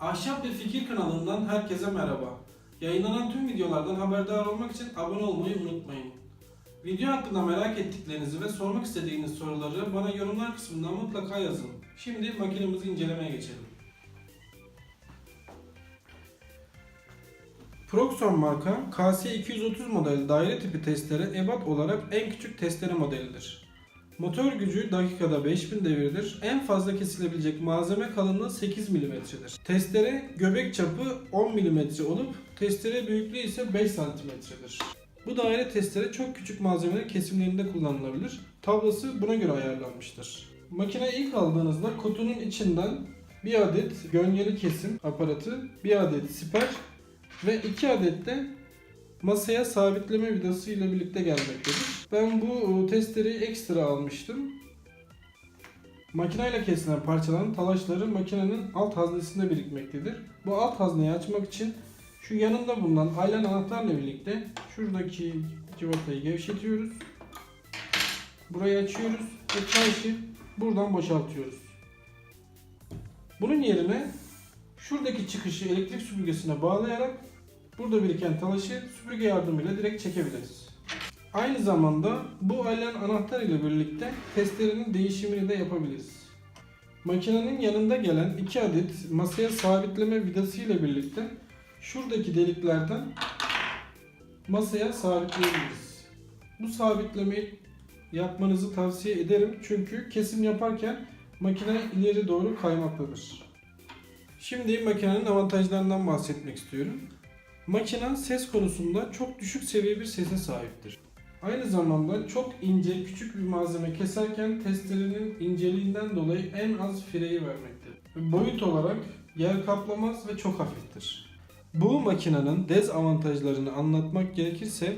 Ahşap ve Fikir kanalından herkese merhaba. Yayınlanan tüm videolardan haberdar olmak için abone olmayı unutmayın. Video hakkında merak ettiklerinizi ve sormak istediğiniz soruları bana yorumlar kısmından mutlaka yazın. Şimdi makinemizi incelemeye geçelim. Proxon marka KS230 model daire tipi testere ebat olarak en küçük testere modelidir. Motor gücü dakikada 5000 devirdir. En fazla kesilebilecek malzeme kalınlığı 8 mm'dir. Testere göbek çapı 10 mm olup testere büyüklüğü ise 5 cm'dir. Bu daire testere çok küçük malzemeler kesimlerinde kullanılabilir. Tablası buna göre ayarlanmıştır. Makine ilk aldığınızda kutunun içinden bir adet gönyeli kesim aparatı, bir adet siper ve iki adet de masaya sabitleme vidası ile birlikte gelmektedir. Ben bu testereyi ekstra almıştım. Makineyle kesilen parçaların talaşları makinenin alt haznesinde birikmektedir. Bu alt hazneyi açmak için şu yanında bulunan aylan anahtarla birlikte şuradaki civatayı gevşetiyoruz. Burayı açıyoruz ve çalışı buradan boşaltıyoruz. Bunun yerine şuradaki çıkışı elektrik süpürgesine bağlayarak burada biriken talaşı süpürge yardımıyla direkt çekebiliriz. Aynı zamanda bu aylan anahtar ile birlikte testerenin değişimini de yapabiliriz. Makinenin yanında gelen iki adet masaya sabitleme vidası ile birlikte şuradaki deliklerden masaya sabitleyebiliriz. Bu sabitlemeyi yapmanızı tavsiye ederim çünkü kesim yaparken makine ileri doğru kaymaktadır. Şimdi makinenin avantajlarından bahsetmek istiyorum. Makine ses konusunda çok düşük seviye bir sese sahiptir. Aynı zamanda çok ince küçük bir malzeme keserken testerenin inceliğinden dolayı en az fireyi vermektedir. Boyut olarak yer kaplamaz ve çok hafiftir. Bu makinenin dezavantajlarını anlatmak gerekirse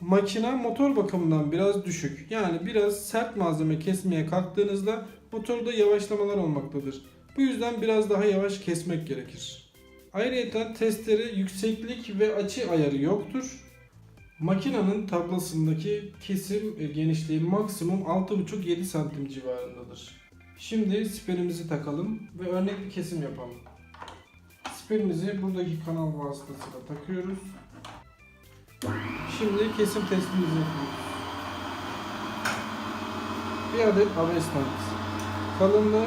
makine motor bakımından biraz düşük. Yani biraz sert malzeme kesmeye kalktığınızda motorda yavaşlamalar olmaktadır. Bu yüzden biraz daha yavaş kesmek gerekir. Ayrıca testere yükseklik ve açı ayarı yoktur. Makinenin tablasındaki kesim e, genişliği maksimum 6,5-7 santim civarındadır. Şimdi siperimizi takalım ve örnek bir kesim yapalım. Siperimizi buradaki kanal vasıtasıyla takıyoruz. Şimdi kesim testimizi yapıyoruz. Bir adet avestant. Kalınlığı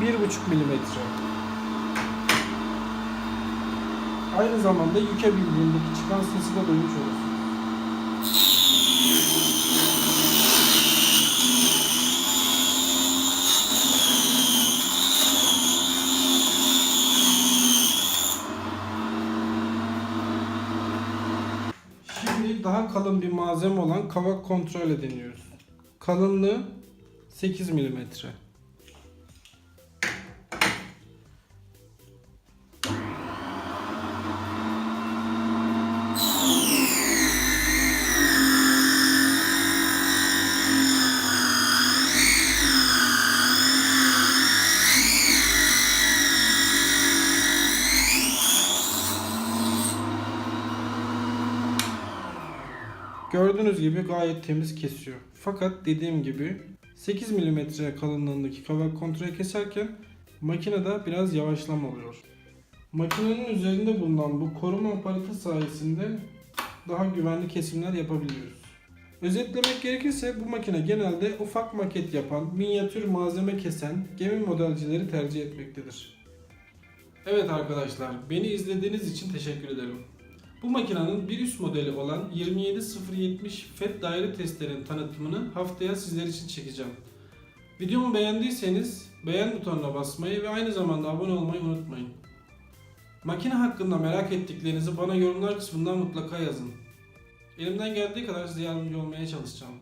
1,5 milimetre. Aynı zamanda yüke bildiğindeki çıkan sesi de duymuş olursunuz. Şimdi daha kalın bir malzeme olan kavak kontrol deniyoruz. Kalınlığı 8 milimetre. Gördüğünüz gibi gayet temiz kesiyor. Fakat dediğim gibi 8 mm kalınlığındaki kavak kontrol keserken makinede biraz yavaşlama oluyor. Makinenin üzerinde bulunan bu koruma aparatı sayesinde daha güvenli kesimler yapabiliyoruz. Özetlemek gerekirse bu makine genelde ufak maket yapan, minyatür malzeme kesen gemi modelcileri tercih etmektedir. Evet arkadaşlar, beni izlediğiniz için teşekkür ederim. Bu makinenin bir üst modeli olan 27070 FET daire testlerin tanıtımını haftaya sizler için çekeceğim. Videomu beğendiyseniz beğen butonuna basmayı ve aynı zamanda abone olmayı unutmayın. Makine hakkında merak ettiklerinizi bana yorumlar kısmından mutlaka yazın. Elimden geldiği kadar size yardımcı olmaya çalışacağım.